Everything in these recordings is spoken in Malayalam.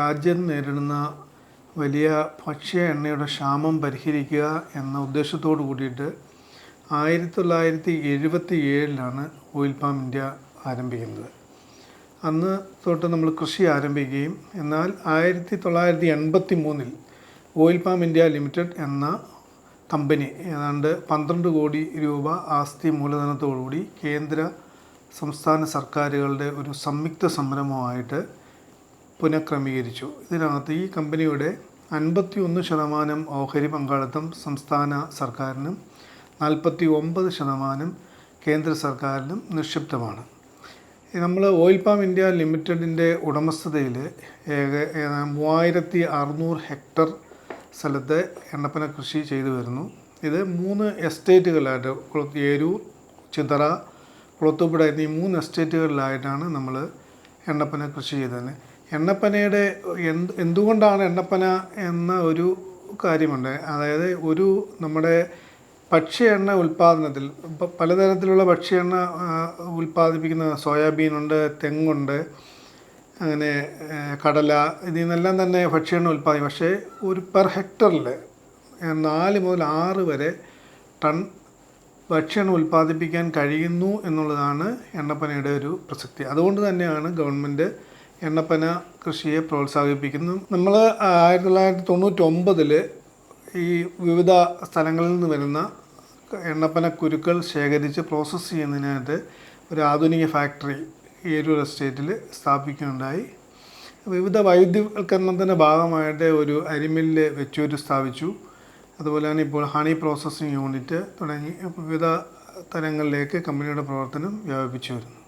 രാജ്യം നേരിടുന്ന വലിയ ഭക്ഷ്യ എണ്ണയുടെ ക്ഷാമം പരിഹരിക്കുക എന്ന ഉദ്ദേശത്തോടു കൂടിയിട്ട് ആയിരത്തി തൊള്ളായിരത്തി എഴുപത്തി ഏഴിലാണ് ഓയിൽ പാം ഇന്ത്യ ആരംഭിക്കുന്നത്. അന്ന് തൊട്ട് നമ്മൾ കൃഷി ആരംഭിക്കുകയും എന്നാൽ ആയിരത്തി തൊള്ളായിരത്തി എൺപത്തി മൂന്നിൽ ഓയിൽ പാം ഇന്ത്യ ലിമിറ്റഡ് എന്ന കമ്പനി ഏതാണ്ട് പന്ത്രണ്ട് കോടി രൂപ ആസ്തി മൂലധനത്തോടുകൂടി കേന്ദ്ര സംസ്ഥാന സർക്കാരുകളുടെ ഒരു സംയുക്ത സംരംഭമായിട്ട് പുനഃക്രമീകരിച്ചു. ഇതിനകത്ത് ഈ കമ്പനിയുടെ അൻപത്തി ഒന്ന് ശതമാനം ഓഹരി പങ്കാളിത്തം സംസ്ഥാന സർക്കാരിനും നാൽപ്പത്തി ഒമ്പത് ശതമാനം കേന്ദ്ര സർക്കാരിനും നിക്ഷിപ്തമാണ്. നമ്മൾ ഓയിൽ പാം ഇന്ത്യ ലിമിറ്റഡിന്റെ ഉടമസ്ഥതയിൽ ഏക മൂവായിരത്തി അറുന്നൂറ് ഹെക്ടർ സ്ഥലത്തെ എണ്ണപ്പന കൃഷി ചെയ്തു വരുന്നു. ഇത് മൂന്ന് എസ്റ്റേറ്റുകളായിട്ട് കുള- ഏരൂർ ചിതറ കുളത്തൂപ്പുഴ എന്നീ മൂന്ന് എസ്റ്റേറ്റുകളിലായിട്ടാണ് നമ്മൾ എണ്ണപ്പന കൃഷി ചെയ്തത്. എണ്ണപ്പനയുടെ എന്ത് എന്തുകൊണ്ടാണ് എണ്ണപ്പന എന്ന ഒരു കാര്യമുണ്ട്? അതായത് ഒരു നമ്മുടെ ഭക്ഷ്യ എണ്ണ ഉൽപ്പാദനത്തിൽ പലതരത്തിലുള്ള ഭക്ഷ്യ എണ്ണ ഉൽപ്പാദിപ്പിക്കുന്ന സോയാബീനുണ്ട് തെങ്ങുണ്ട് അങ്ങനെ കടല ഇതിൽ നിന്നെല്ലാം തന്നെ ഭക്ഷ്യ എണ്ണ ഉൽപ്പാദിക്കും പക്ഷേ ഒരു പെർ ഹെക്ടറിൽ നാല് മുതൽ ആറ് വരെ ടൺ ഭക്ഷ്യം ഉൽപ്പാദിപ്പിക്കാൻ കഴിയുന്നു എന്നുള്ളതാണ് എണ്ണപ്പനയുടെ ഒരു പ്രസക്തി. അതുകൊണ്ട് തന്നെയാണ് ഗവൺമെന്റ് എണ്ണപ്പന കൃഷിയെ പ്രോത്സാഹിപ്പിക്കുന്നു. നമ്മൾ ആയിരത്തി തൊള്ളായിരത്തി തൊണ്ണൂറ്റി ഒമ്പതിൽ ഈ വിവിധ സ്ഥലങ്ങളിൽ നിന്ന് വരുന്ന എണ്ണപ്പന കുരുക്കൾ ശേഖരിച്ച് പ്രോസസ്സ് ചെയ്യുന്നതിനായിട്ട് ഒരു ആധുനിക ഫാക്ടറി ഏരൂർ എസ്റ്റേറ്റിൽ സ്ഥാപിക്കുകയുണ്ടായി. വിവിധ വൈദ്യവൽക്കരണത്തിന്റെ ഭാഗമായിട്ട് ഒരു അരിമില്ല് വെച്ചൂര് സ്ഥാപിച്ചു. അതുപോലെ തന്നെ ഇപ്പോൾ ഹണി പ്രോസസ്സിംഗ് യൂണിറ്റ് തുടങ്ങി വിവിധ തലങ്ങളിലേക്ക് കമ്പനിയുടെ പ്രവർത്തനം വ്യാപിപ്പിച്ചു വരുന്നു.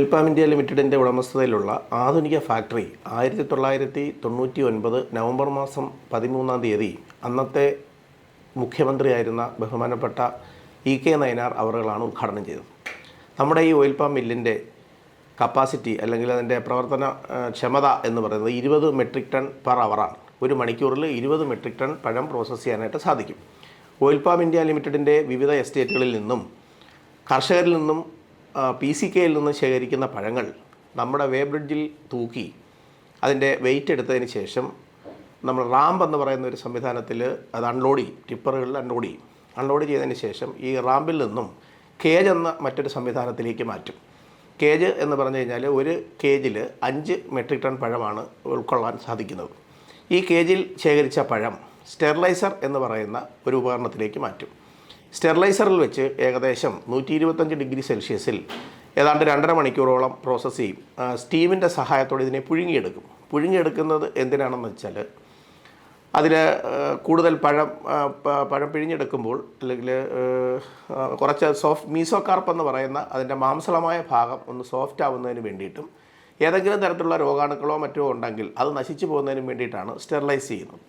ഓയിൽ പാം ഇന്ത്യ ലിമിറ്റഡിന്റെ ഉടമസ്ഥതയിലുള്ള ആധുനിക ഫാക്ടറി ആയിരത്തി തൊള്ളായിരത്തി തൊണ്ണൂറ്റി ഒൻപത് നവംബർ മാസം പതിമൂന്നാം തീയതി അന്നത്തെ മുഖ്യമന്ത്രിയായിരുന്ന ബഹുമാനപ്പെട്ട ഇ കെ നയനാർ അവറുകളാണ് ഉദ്ഘാടനം ചെയ്തത്. നമ്മുടെ ഈ ഓയിൽ പാം മില്ലിന്റെ കപ്പാസിറ്റി അല്ലെങ്കിൽ അതിന്റെ പ്രവർത്തന ക്ഷമത എന്ന് പറയുന്നത് ഇരുപത് മെട്രിക് ടൺ പെർ അവറാണ്. ഒരു മണിക്കൂറിൽ ഇരുപത് മെട്രിക് ടൺ പഴം പ്രോസസ്സ് ചെയ്യാനായിട്ട് സാധിക്കും. ഓയിൽ പാം ഇന്ത്യ ലിമിറ്റഡിന്റെ വിവിധ എസ്റ്റേറ്റുകളിൽ നിന്നും കർഷകരിൽ നിന്നും പി സി കെയിൽ നിന്ന് ശേഖരിക്കുന്ന പഴങ്ങൾ നമ്മുടെ വേ ബ്രിഡ്ജിൽ തൂക്കി അതിന്റെ വെയിറ്റ് എടുത്തതിന് ശേഷം നമ്മൾ റാമ്പ് എന്ന് പറയുന്ന ഒരു സംവിധാനത്തിൽ അത് അൺലോഡ് ചെയ്യും. ടിപ്പറുകളിൽ അൺലോഡ് ചെയ്യും. അൺലോഡ് ചെയ്തതിന് ശേഷം ഈ റാമ്പിൽ നിന്നും കേജ് എന്ന മറ്റൊരു സംവിധാനത്തിലേക്ക് മാറ്റും. കേജ് എന്ന് പറഞ്ഞു കഴിഞ്ഞാൽ ഒരു കേജിൽ അഞ്ച് മെട്രിക് ടൺ പഴമാണ് ഉൾക്കൊള്ളാൻ സാധിക്കുന്നത്. ഈ കേജിൽ ശേഖരിച്ച പഴം സ്റ്റെറിലൈസർ എന്ന് പറയുന്ന ഒരു ഉപകരണത്തിലേക്ക് മാറ്റും. സ്റ്റെറിലൈസറിൽ വെച്ച് ഏകദേശം നൂറ്റി ഇരുപത്തഞ്ച് ഡിഗ്രി സെൽഷ്യസിൽ ഏതാണ്ട് രണ്ടര മണിക്കൂറോളം പ്രോസസ്സ് ചെയ്യും. സ്റ്റീമിന്റെ സഹായത്തോടെ ഇതിനെ പുഴുങ്ങിയെടുക്കും. പുഴുങ്ങിയെടുക്കുന്നത് എന്തിനാണെന്ന് വെച്ചാൽ അതിൽ കൂടുതൽ പഴം പഴം പിഴിഞ്ഞെടുക്കുമ്പോൾ അല്ലെങ്കിൽ കുറച്ച് സോഫ്റ്റ് മീസോകാർപ്പ് എന്ന് പറയുന്ന അതിന്റെ മാംസളമായ ഭാഗം ഒന്ന് സോഫ്റ്റ് ആവുന്നതിന് വേണ്ടിയിട്ടും ഏതെങ്കിലും തരത്തിലുള്ള രോഗാണുക്കളോ മറ്റോ ഉണ്ടെങ്കിൽ അത് നശിച്ചു പോകുന്നതിനും വേണ്ടിയിട്ടാണ് സ്റ്റെറിലൈസ് ചെയ്യുന്നത്.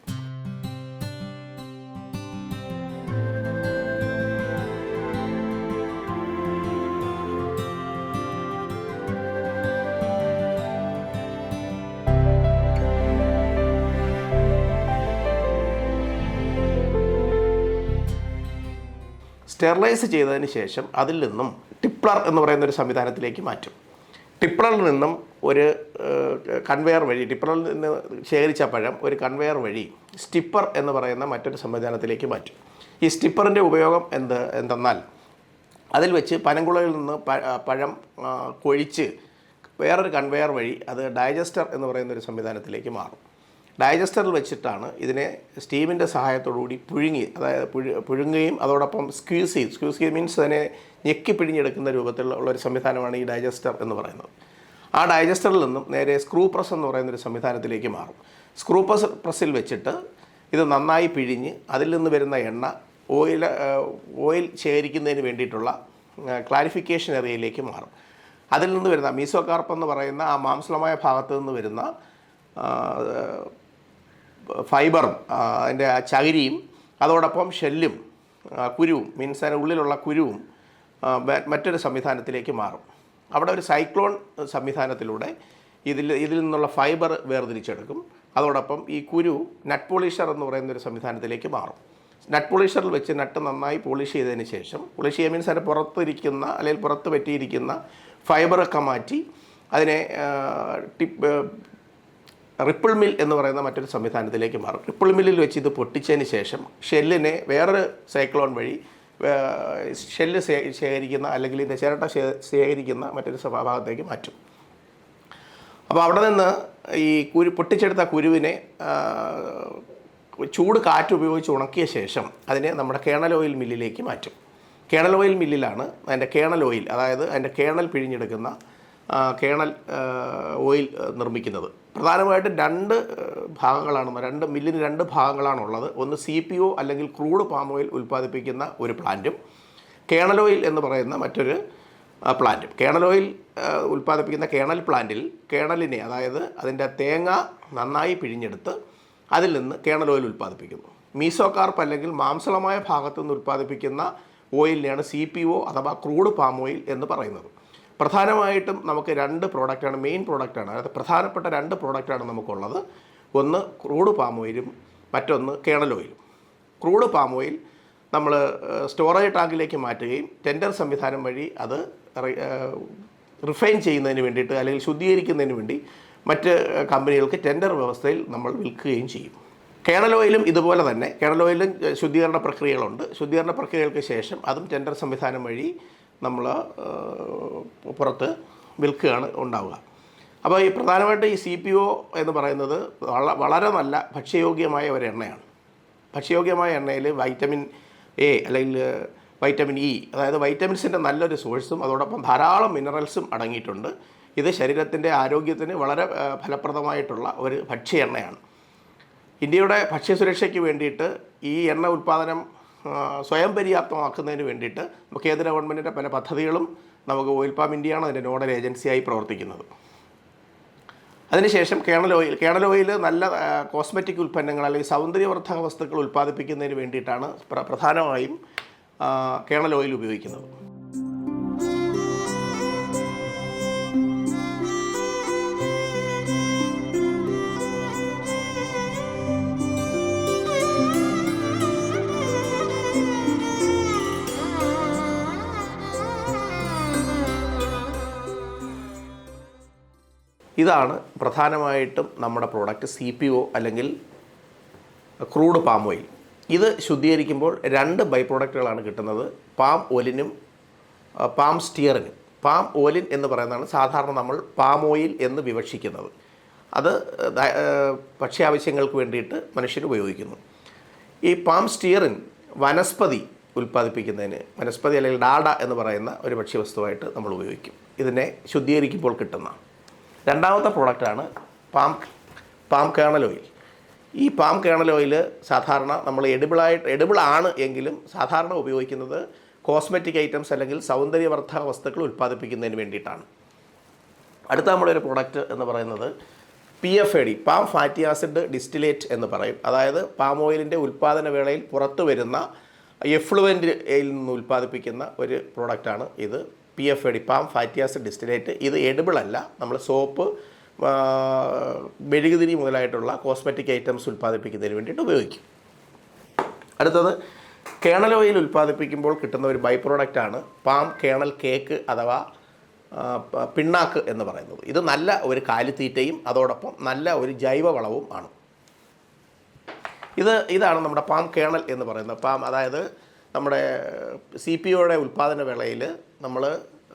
സ്റ്റെറിലൈസ് ചെയ്തതിന് ശേഷം അതിൽ നിന്നും ടിപ്ലർ എന്ന് പറയുന്ന ഒരു സംവിധാനത്തിലേക്ക് മാറ്റും. ടിപ്ലറിൽ നിന്നും ഒരു കൺവെയർ വഴി ടിപ്ലറിൽ നിന്ന് ശേഖരിച്ച പഴം ഒരു കൺവെയർ വഴി സ്റ്റിപ്പർ എന്ന് പറയുന്ന മറ്റൊരു സംവിധാനത്തിലേക്ക് മാറ്റും. ഈ സ്റ്റിപ്പറിന്റെ ഉപയോഗം എന്ത് എന്തെന്നാൽ അതിൽ വെച്ച് പനങ്കുളയിൽ നിന്ന് പഴം കൊഴിച്ച് വേറൊരു കൺവെയർ വഴി അത് ഡൈജസ്റ്റർ എന്ന് പറയുന്ന ഒരു സംവിധാനത്തിലേക്ക് മാറും. ഡൈജസ്റ്ററിൽ വെച്ചിട്ടാണ് ഇതിനെ സ്റ്റീമിന്റെ സഹായത്തോടുകൂടി പുഴുങ്ങി അതായത് പുഴു പുഴുങ്ങുകയും അതോടൊപ്പം സ്ക്യൂസ് ചെയ്യും സ്ക്യൂസ് ചെയ്യും മീൻസ് അതിനെ ഞെക്കി പിഴിഞ്ഞെടുക്കുന്ന രൂപത്തിലുള്ള ഒരു സംവിധാനമാണ് ഈ ഡൈജസ്റ്റർ എന്ന് പറയുന്നത്. ആ ഡൈജസ്റ്ററിൽ നിന്നും നേരെ സ്ക്രൂ പ്രസ് എന്ന് പറയുന്ന ഒരു സംവിധാനത്തിലേക്ക് മാറും. സ്ക്രൂ പ്രസ് പ്രസ്സിൽ വെച്ചിട്ട് ഇത് നന്നായി പിഴിഞ്ഞ് അതിൽ നിന്ന് വരുന്ന എണ്ണ ഓയിൽ ഓയിൽ ശേഖരിക്കുന്നതിന് വേണ്ടിയിട്ടുള്ള ക്ലാരിഫിക്കേഷൻ ഏരിയയിലേക്ക് മാറും. അതിൽ നിന്ന് വരുന്ന മീസോകാർപ്പ് എന്ന് പറയുന്ന ആ മാംസളമായ ഭാഗത്ത് നിന്ന് വരുന്ന ഫൈബറും അതിന്റെ ചകിരിയും അതോടൊപ്പം ഷെല്ലും കുരുവും മീൻസ് അതിന്റെ ഉള്ളിലുള്ള കുരുവും മറ്റൊരു സംവിധാനത്തിലേക്ക് മാറും. അവിടെ ഒരു സൈക്ലോൺ സംവിധാനത്തിലൂടെ ഇതിൽ ഇതിൽ നിന്നുള്ള ഫൈബർ വേർതിരിച്ചെടുക്കും. അതോടൊപ്പം ഈ കുരു നട്ട് പോളിഷർ എന്ന് പറയുന്ന ഒരു സംവിധാനത്തിലേക്ക് മാറും. നട്ട് പോളിഷറിൽ വെച്ച് നട്ട് നന്നായി പോളിഷ് ചെയ്തതിന് ശേഷം പോളിഷ് ചെയ്യുക മീൻസ് അതിന്റെ പുറത്തിരിക്കുന്ന അല്ലെങ്കിൽ പുറത്ത് പറ്റിയിരിക്കുന്ന ഫൈബറൊക്കെ മാറ്റി അതിനെ ടിപ്പ് റിപ്പിൾ മിൽ എന്ന് പറയുന്ന മറ്റൊരു സംവിധാനത്തിലേക്ക് മാറും. റിപ്പിൾ മില്ലിൽ വെച്ച് ഇത് പൊട്ടിച്ചതിന് ശേഷം ഷെല്ലിനെ വേറൊരു സൈക്ലോൺ വഴി ഷെല്ല് ശേഖരിക്കുന്ന അല്ലെങ്കിൽ ഇതിന്റെ ചിരട്ട ശേഖരിക്കുന്ന മറ്റൊരു സ്വഭാവത്തേക്ക് മാറ്റും. അപ്പോൾ അവിടെ നിന്ന് ഈ കുരു പൊട്ടിച്ചെടുത്ത കുരുവിനെ ചൂട് കാറ്റ് ഉപയോഗിച്ച് ഉണക്കിയ ശേഷം അതിനെ നമ്മുടെ കേണൽ ഓയിൽ മില്ലിലേക്ക് മാറ്റും. കേണൽ ഓയിൽ മില്ലിലാണ് അതിന്റെ കേണൽ ഓയിൽ അതായത് അതിന്റെ കേണൽ പിഴിഞ്ഞെടുക്കുന്ന കേണൽ ഓയിൽ നിർമ്മിക്കുന്നത്. പ്രധാനമായിട്ടും രണ്ട് ഭാഗങ്ങളാണ് രണ്ട് മില്ലിന് രണ്ട് ഭാഗങ്ങളാണുള്ളത്. ഒന്ന് സി പി ഒ അല്ലെങ്കിൽ ക്രൂഡ് പാം ഓയിൽ ഉൽപ്പാദിപ്പിക്കുന്ന ഒരു പ്ലാന്റും കേണൽ ഓയിൽ എന്ന് പറയുന്ന മറ്റൊരു പ്ലാന്റും. കേണൽ ഓയിൽ ഉൽപ്പാദിപ്പിക്കുന്ന കേണൽ പ്ലാന്റിൽ കേണലിനെ അതായത് അതിന്റെ തേങ്ങ നന്നായി പിഴിഞ്ഞെടുത്ത് അതിൽ നിന്ന് കേണൽ ഓയിൽ ഉൽപ്പാദിപ്പിക്കുന്നു. മീസോകാർപ്പ് അല്ലെങ്കിൽ മാംസളമായ ഭാഗത്തു നിന്ന് ഉൽപ്പാദിപ്പിക്കുന്ന ഓയിലിനെയാണ് സി പി ഒ അഥവാ ക്രൂഡ് പാം ഓയിൽ എന്ന് പറയുന്നത്. പ്രധാനമായിട്ടും നമുക്ക് രണ്ട് പ്രോഡക്റ്റാണ് മെയിൻ പ്രോഡക്റ്റാണ് അതായത് പ്രധാനപ്പെട്ട രണ്ട് പ്രോഡക്റ്റാണ് നമുക്കുള്ളത്. ഒന്ന് ക്രൂഡ് പാം ഓയിലും മറ്റൊന്ന് കേണൽ ഓയിലും ക്രൂഡ് പാം ഓയിൽ നമ്മൾ സ്റ്റോറേജ് ടാങ്കിലേക്ക് മാറ്റുകയും ടെൻഡർ സംവിധാനം വഴി അത് റിഫൈൻ ചെയ്യുന്നതിന് വേണ്ടിയിട്ട് അല്ലെങ്കിൽ ശുദ്ധീകരിക്കുന്നതിന് വേണ്ടി മറ്റ് കമ്പനികൾക്ക് ടെൻഡർ വ്യവസ്ഥയിൽ നമ്മൾ വിൽക്കുകയും ചെയ്യും. കേണൽ ഓയിലും ഇതുപോലെ തന്നെ. കേണൽ ഓയിലും ശുദ്ധീകരണ പ്രക്രിയകളുണ്ട്. ശുദ്ധീകരണ പ്രക്രിയകൾക്ക് ശേഷം അതും ടെൻഡർ സംവിധാനം വഴി നമ്മൾ പുറത്ത് വിൽക്കുകയാണ് ഉണ്ടാവുക. അപ്പോൾ ഈ പ്രധാനമായിട്ട് ഈ സി പി ഒ എന്ന് പറയുന്നത് വള- വളരെ നല്ല ഭക്ഷ്യയോഗ്യമായ ഒരു എണ്ണയാണ്. ഭക്ഷ്യയോഗ്യമായ എണ്ണയിൽ വൈറ്റമിൻ എ അല്ലെങ്കിൽ വൈറ്റമിൻ ഇ അതായത് വൈറ്റമിൻസിന്റെ നല്ലൊരു സോഴ്സും അതോടൊപ്പം ധാരാളം മിനറൽസും അടങ്ങിയിട്ടുണ്ട്. ഇത് ശരീരത്തിന്റെ ആരോഗ്യത്തിന് വളരെ ഫലപ്രദമായിട്ടുള്ള ഒരു ഭക്ഷ്യ എണ്ണയാണ്. ഇന്ത്യയുടെ ഭക്ഷ്യസുരക്ഷയ്ക്ക് വേണ്ടിയിട്ട് ഈ എണ്ണ ഉൽപ്പാദനം സ്വയം പര്യാപ്തമാക്കുന്നതിന് വേണ്ടിയിട്ട് കേന്ദ്ര ഗവൺമെന്റിന്റെ പല പദ്ധതികളും നമുക്ക് ഓയിൽ പാം ഇന്ത്യയാണ് അതിന്റെ നോഡൽ ഏജൻസിയായി പ്രവർത്തിക്കുന്നത്. അതിനുശേഷം കേണൽ ഓയിൽ കേണൽ ഓയിൽ നല്ല കോസ്മെറ്റിക് ഉൽപ്പന്നങ്ങൾ അല്ലെങ്കിൽ സൗന്ദര്യവർദ്ധക വസ്തുക്കൾ ഉൽപ്പാദിപ്പിക്കുന്നതിന് വേണ്ടിയിട്ടാണ് പ്ര- പ്രധാനമായും കേണൽ ഓയിൽ ഉപയോഗിക്കുന്നത്. ഇതാണ് പ്രധാനമായിട്ടും നമ്മുടെ പ്രോഡക്റ്റ് സി പി ഒ അല്ലെങ്കിൽ ക്രൂഡ് പാം ഓയിൽ ഇത് ശുദ്ധീകരിക്കുമ്പോൾ രണ്ട് ബൈ പ്രോഡക്റ്റുകളാണ് കിട്ടുന്നത് പാം ഓലിനും പാം സ്റ്റിയറിനും പാം ഓലിൻ എന്ന് പറയുന്നതാണ് സാധാരണ നമ്മൾ പാം ഓയിൽ എന്ന് വിവക്ഷിക്കുന്നത്. അത് ഭക്ഷ്യാവശ്യങ്ങൾക്ക് വേണ്ടിയിട്ട് മനുഷ്യർ ഉപയോഗിക്കുന്നു. ഈ പാം സ്റ്റിയറിൻ വനസ്പതി ഉൽപ്പാദിപ്പിക്കുന്നതിന് വനസ്പതി അല്ലെങ്കിൽ ഡാഡ എന്ന് പറയുന്ന ഒരു ഭക്ഷ്യവസ്തുവായിട്ട് നമ്മൾ ഉപയോഗിക്കും. ഇതിനെ ശുദ്ധീകരിക്കുമ്പോൾ കിട്ടുന്ന രണ്ടാമത്തെ പ്രോഡക്റ്റാണ് പാം പാം കേണൽ ഓയിൽ. ഈ പാം കേണൽ ഓയിൽ സാധാരണ നമ്മൾ എഡിബിളായിട്ട് എഡിബിൾ ആണ് എങ്കിലും സാധാരണ ഉപയോഗിക്കുന്നത് കോസ്മെറ്റിക് ഐറ്റംസ് അല്ലെങ്കിൽ സൗന്ദര്യവർദ്ധക വസ്തുക്കൾ ഉൽപ്പാദിപ്പിക്കുന്നതിന് വേണ്ടിയിട്ടാണ്. അടുത്ത നമ്മുടെ ഒരു പ്രോഡക്റ്റ് എന്ന് പറയുന്നത് P F A D palm fatty acid distillate എന്ന് പറയും. അതായത് പാം ഓയിലിന്റെ ഉൽപ്പാദന വേളയിൽ പുറത്തു വരുന്ന എഫ്ലുവന്റിൽ നിന്ന് ഉൽപ്പാദിപ്പിക്കുന്ന ഒരു പ്രോഡക്റ്റാണ് ഇത്. P F A D palm fatty acid distillate ഇത് എഡിബിൾ അല്ല. നമ്മൾ സോപ്പ് മെഴുകുതിരി മുതലായിട്ടുള്ള കോസ്മെറ്റിക് ഐറ്റംസ് ഉൽപ്പാദിപ്പിക്കുന്നതിന് വേണ്ടിയിട്ട് ഉപയോഗിക്കും. അടുത്തത് കേണൽ ഓയിൽ ഉൽപ്പാദിപ്പിക്കുമ്പോൾ കിട്ടുന്ന ഒരു ബൈ പ്രോഡക്റ്റാണ് പാം കേണൽ കേക്ക് അഥവാ പിണ്ണാക്ക് എന്ന് പറയുന്നത്. ഇത് നല്ല ഒരു കാലിത്തീറ്റയും അതോടൊപ്പം നല്ല ഒരു ജൈവവളവും ആണ്. ഇത് ഇതാണ് നമ്മുടെ പാം കേണൽ എന്ന് പറയുന്നത്. പാം അതായത് നമ്മുടെ സി പി ഒയുടെ ഉൽപ്പാദന വേളയിൽ നമ്മൾ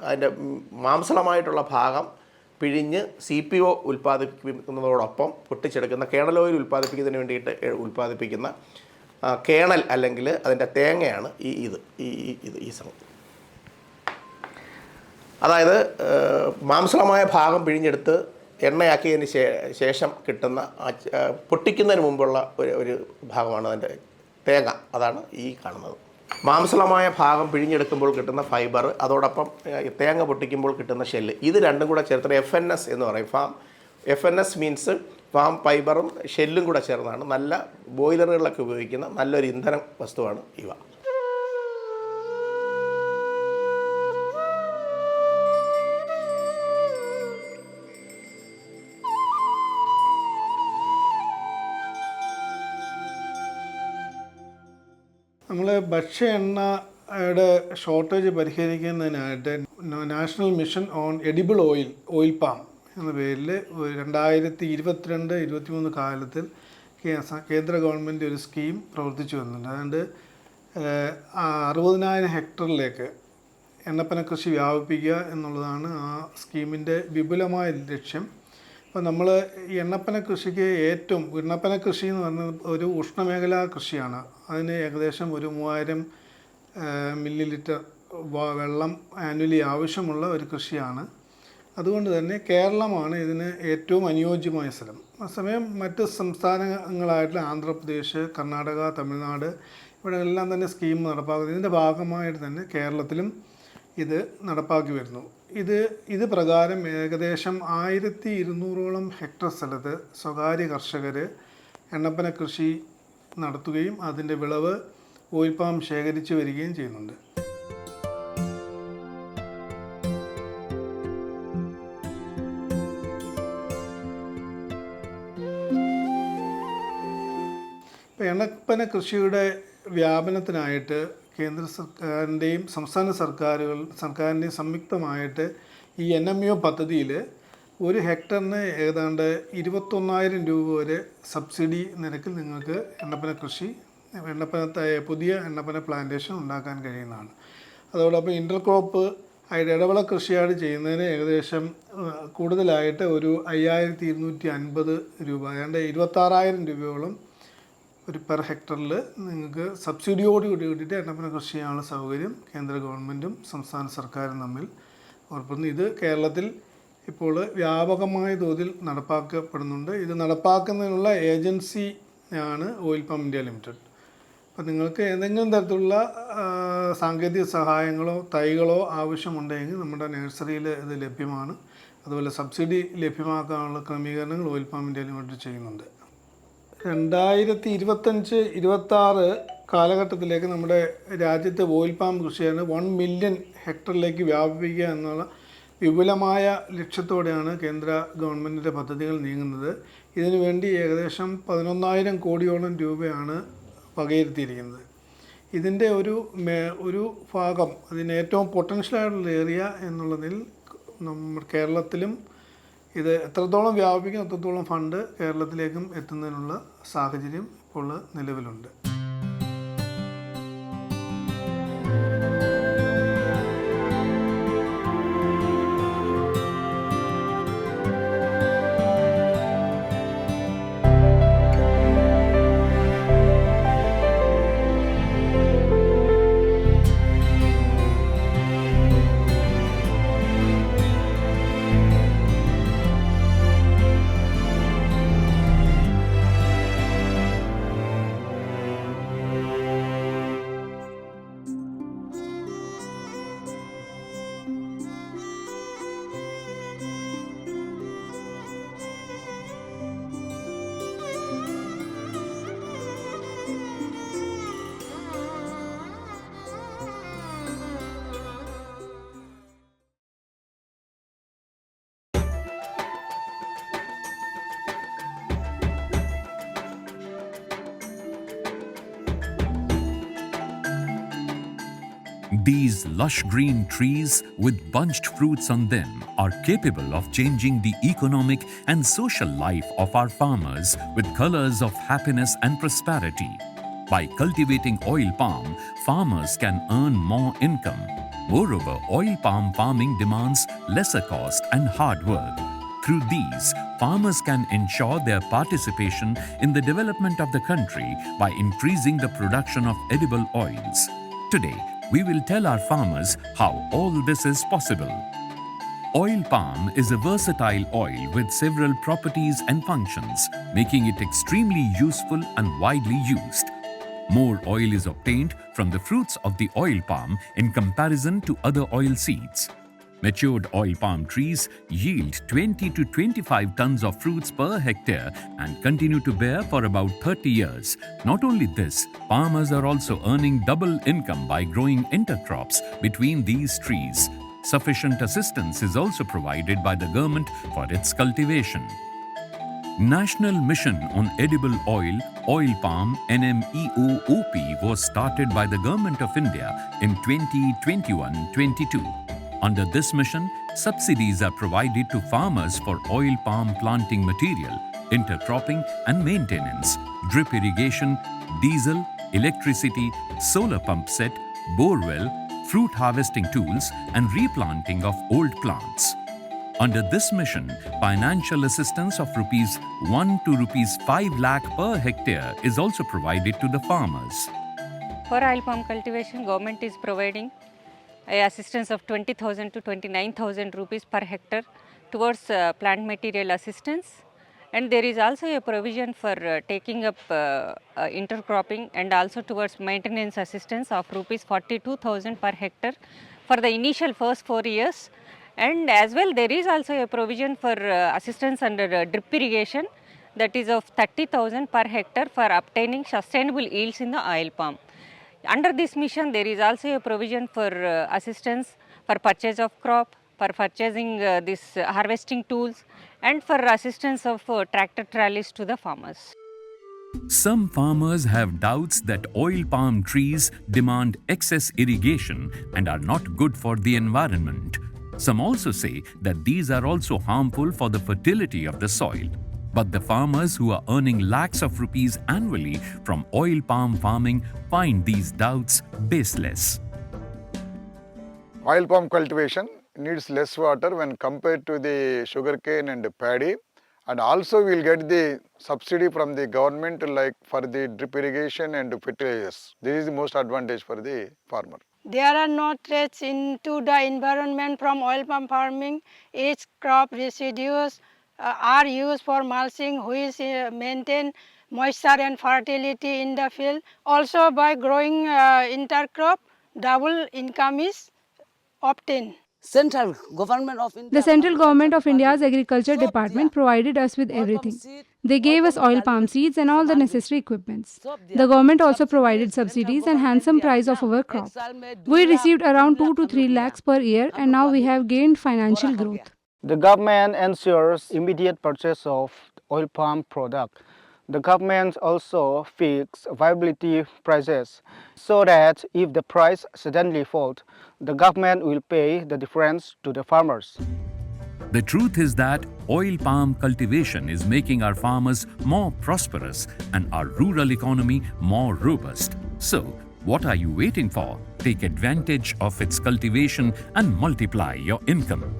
അതിന്റെ മാംസളമായിട്ടുള്ള ഭാഗം പിഴിഞ്ഞ് സി പി ഒ ഉൽപ്പാദിപ്പിക്കുന്നതോടൊപ്പം പൊട്ടിച്ചെടുക്കുന്ന കേണൽ ഓയിൽ ഉൽപ്പാദിപ്പിക്കുന്നതിന് വേണ്ടിയിട്ട് ഉൽപ്പാദിപ്പിക്കുന്ന കേണൽ അല്ലെങ്കിൽ അതിന്റെ തേങ്ങയാണ് ഈ ഇത് ഈ ഇത് ഈ സംഗതി അതായത് മാംസളമായ ഭാഗം പിഴിഞ്ഞെടുത്ത് എണ്ണയാക്കിയതിന് ശേഷം കിട്ടുന്ന പൊട്ടിക്കുന്നതിന് മുമ്പുള്ള ഒരു ഒരു ഭാഗമാണ് അതിന്റെ തേങ്ങ. അതാണ് ഈ കാണുന്നത്. മാംസളമായ ഭാഗം പിഴിഞ്ഞെടുക്കുമ്പോൾ കിട്ടുന്ന ഫൈബർ അതോടൊപ്പം തേങ്ങ പൊട്ടിക്കുമ്പോൾ കിട്ടുന്ന ഷെല്ല് ഇത് രണ്ടും കൂടെ ചേർത്ത് എഫ് എൻ എസ് എന്ന് പറയും. Farm F N S means farm ഫൈബറും ഷെല്ലും കൂടെ ചേർന്നാണ് നല്ല ബോയിലറുകളിലൊക്കെ ഉപയോഗിക്കുന്ന നല്ലൊരു ഇന്ധന വസ്തുവാണ് ഇവ. ഭക്ഷ്യ എണ്ണയുടെ shortage പരിഹരിക്കുന്നതിനായിട്ട് national mission on edible oil oil palm എന്ന പേരിൽ രണ്ടായിരത്തി ഇരുപത്തിരണ്ട് ഇരുപത്തിമൂന്ന് കാലത്തിൽ കേന്ദ്ര ഗവൺമെന്റ് ഒരു സ്കീം പ്രവർത്തിച്ചു വന്നിട്ടുണ്ട്. അതുകൊണ്ട് അറുപതിനായിരം ഹെക്ടറിലേക്ക് എണ്ണപ്പന കൃഷി വ്യാപിപ്പിക്കുക എന്നുള്ളതാണ് ആ സ്കീമിന്റെ വിപുലമായ ലക്ഷ്യം. അപ്പോൾ നമ്മൾ എണ്ണപ്പന കൃഷിക്ക് ഏറ്റവും എണ്ണപ്പന കൃഷി എന്ന് പറയുന്നത് ഒരു ഉഷ്ണമേഖലാ കൃഷിയാണ്. അതിന് ഏകദേശം ഒരു മൂവായിരം മില്ലി ലിറ്റർ വെള്ളം ആനുവലി ആവശ്യമുള്ള ഒരു കൃഷിയാണ്. അതുകൊണ്ട് തന്നെ കേരളമാണ് ഇതിന് ഏറ്റവും അനുയോജ്യമായ സ്ഥലം. ആ സമയം മറ്റ് സംസ്ഥാനങ്ങളായിട്ടുള്ള ആന്ധ്രാപ്രദേശ് കർണാടക തമിഴ്നാട് ഇവിടെ എല്ലാം തന്നെ സ്കീം നടപ്പാക്കുന്നത്. ഇതിന്റെ ഭാഗമായിട്ട് തന്നെ കേരളത്തിലും ഇത് നടപ്പാക്കി വരുന്നു. ഇത് ഇത് പ്രകാരം ഏകദേശം ആയിരത്തി ഇരുന്നൂറോളം ഹെക്ടർ സ്ഥലത്ത് സ്വകാര്യ കർഷകർ എണ്ണപ്പന കൃഷി നടത്തുകയും അതിന്റെ വിളവ് ഓയിൽ ശേഖരിച്ചു വരികയും ചെയ്യുന്നുണ്ട്. ഇപ്പം എണ്ണപ്പന കൃഷിയുടെ വ്യാപനത്തിനായിട്ട് കേന്ദ്ര സർക്കാരിന്റെയും സംസ്ഥാന സർക്കാരുകൾ സർക്കാരിന്റെയും സംയുക്തമായിട്ട് ഈ എൻ എം യു പദ്ധതിയിൽ ഒരു ഹെക്ടറിന് ഏതാണ്ട് ഇരുപത്തൊന്നായിരം രൂപ വരെ സബ്സിഡി നിരക്കിൽ നിങ്ങൾക്ക് എണ്ണപ്പന കൃഷി എണ്ണപ്പന പുതിയ എണ്ണപ്പന പ്ലാന്റേഷൻ ഉണ്ടാക്കാൻ കഴിയുന്നതാണ്. അതോടൊപ്പം ഇന്റർക്രോപ്പ് അതിന്റെ ഇടവിള കൃഷിയാണ് ചെയ്യുന്നതിന് ഏകദേശം കൂടുതലായിട്ട് ഒരു അയ്യായിരത്തി ഇരുന്നൂറ്റി അൻപത് രൂപ ഏതാണ്ട് ഇരുപത്താറായിരം രൂപയോളം ഒരു പെർ ഹെക്ടറിൽ നിങ്ങൾക്ക് സബ്സിഡിയോട് കൂടി കൂട്ടിയിട്ട് എണ്ണപ്പന കൃഷി ചെയ്യാനുള്ള സൗകര്യം കേന്ദ്ര ഗവൺമെന്റും സംസ്ഥാന സർക്കാരും തമ്മിൽ ഉറപ്പുന്നു ഇത് കേരളത്തിൽ ഇപ്പോൾ വ്യാപകമായ തോതിൽ നടപ്പാക്കപ്പെടുന്നുണ്ട്. ഇത് നടപ്പാക്കുന്നതിനുള്ള ഏജൻസി ആണ് ഓയിൽ പമ്പ് ഇന്ത്യ ലിമിറ്റഡ്. അപ്പം നിങ്ങൾക്ക് ഏതെങ്കിലും തരത്തിലുള്ള സാങ്കേതിക സഹായങ്ങളോ തൈകളോ ആവശ്യമുണ്ടെങ്കിൽ നമ്മുടെ നഴ്സറിയിൽ ഇത് ലഭ്യമാണ്. അതുപോലെ സബ്സിഡി ലഭ്യമാക്കാനുള്ള ക്രമീകരണങ്ങൾ ഓയിൽ പമ്പ് ഇന്ത്യ ലിമിറ്റഡ് ചെയ്യുന്നുണ്ട്. രണ്ടായിരത്തി ഇരുപത്തഞ്ച് ഇരുപത്താറ് കാലഘട്ടത്തിലേക്ക് നമ്മുടെ രാജ്യത്തെ ഓയിൽ കൃഷിയാണ് വൺ മില്യൺ ഹെക്ടറിലേക്ക് വ്യാപിപ്പിക്കുക എന്നുള്ള വിപുലമായ ലക്ഷ്യത്തോടെയാണ് കേന്ദ്ര ഗവൺമെന്റിന്റെ പദ്ധതികൾ നീങ്ങുന്നത്. ഇതിനുവേണ്ടി ഏകദേശം പതിനൊന്നായിരം കോടിയോളം രൂപയാണ് വകയിരുത്തിയിരിക്കുന്നത്. ഇതിന്റെ ഒരു ഒരു ഭാഗം അതിന് ഏറ്റവും പൊട്ടൻഷ്യലായിട്ടുള്ള ഏരിയ എന്നുള്ളതിൽ നമ്മൾ കേരളത്തിലും ഇത് എത്രത്തോളം വ്യാപിക്കും അത്രത്തോളം ഫണ്ട് കേരളത്തിലേക്കും എത്തുന്നതിനുള്ള സാഹചര്യം ഇപ്പോൾ നിലവിലുണ്ട്. These lush green trees with bunched fruits on them are capable of changing the economic and social life of our farmers with colors of happiness and prosperity. By cultivating oil palm, farmers can earn more income. Moreover, oil palm farming demands lesser cost and hard work. Through these, farmers can ensure their participation in the development of the country by increasing the production of edible oils. Today, we will tell our farmers how all this is possible. Oil palm is a versatile oil with several properties and functions, making it extremely useful and widely used. More oil is obtained from the fruits of the oil palm in comparison to other oil seeds. Matured oil palm trees yield 20 to 25 tons of fruits per hectare and continue to bear for about 30 years. Not only this, farmers are also earning double income by growing intercrops between these trees. Sufficient assistance is also provided by the government for its cultivation. National Mission on Edible Oil, Oil Palm NMEOOP was started by the Government of India in 2021-22. Under this mission, subsidies are provided to farmers for oil palm planting material, intercropping and maintenance, drip irrigation, diesel, electricity, solar pump set, borewell, fruit harvesting tools and replanting of old plants. Under this mission, financial assistance of rupees 1 to rupees 5 lakh per hectare is also provided to the farmers. For oil palm cultivation, government is providing assistance of 20,000 to 29,000 rupees per hectare towards uh, plant material assistance. And there is also a provision for uh, taking up uh, uh, intercropping and also towards maintenance assistance of rupees 42,000 per hectare for the initial first four years. And as well, there is also a provision for uh, assistance under uh, drip irrigation that is of 30,000 per hectare for obtaining sustainable yields in the oil palm. Under this mission, there is also a provision for uh, assistance for purchase of crop, for purchasing uh, this uh, harvesting tools, and for assistance of uh, tractor trolleys to the farmers. Some farmers have doubts that oil palm trees demand excess irrigation and are not good for the environment. Some also say that these are also harmful for the fertility of the soil. But the farmers who are earning lakhs of rupees annually from oil palm farming find these doubts baseless. Oil palm cultivation needs less water when compared to the sugarcane and paddy and also we will get the subsidy from the government like for the drip irrigation and fertilizers. This is the most advantage for the farmer. There are no threats into the environment from oil palm farming. Each crop residues are used for mulching which uh, maintain moisture and fertility in the field. Also by growing uh, intercrop, double income is obtained. Central government of India. The central government of India's agriculture department provided us with everything. They gave us oil palm seeds and all the necessary equipments. The government also provided subsidies and handsome price of our crop. We received around 2 to 3 lakhs per year and now we have gained financial growth. The government ensures immediate purchase of oil palm product. The government also fix viability prices so that if the price suddenly falls, the government will pay the difference to the farmers. The truth is that oil palm cultivation is making our farmers more prosperous and our rural economy more robust. So, what are you waiting for? Take advantage of its cultivation and multiply your income.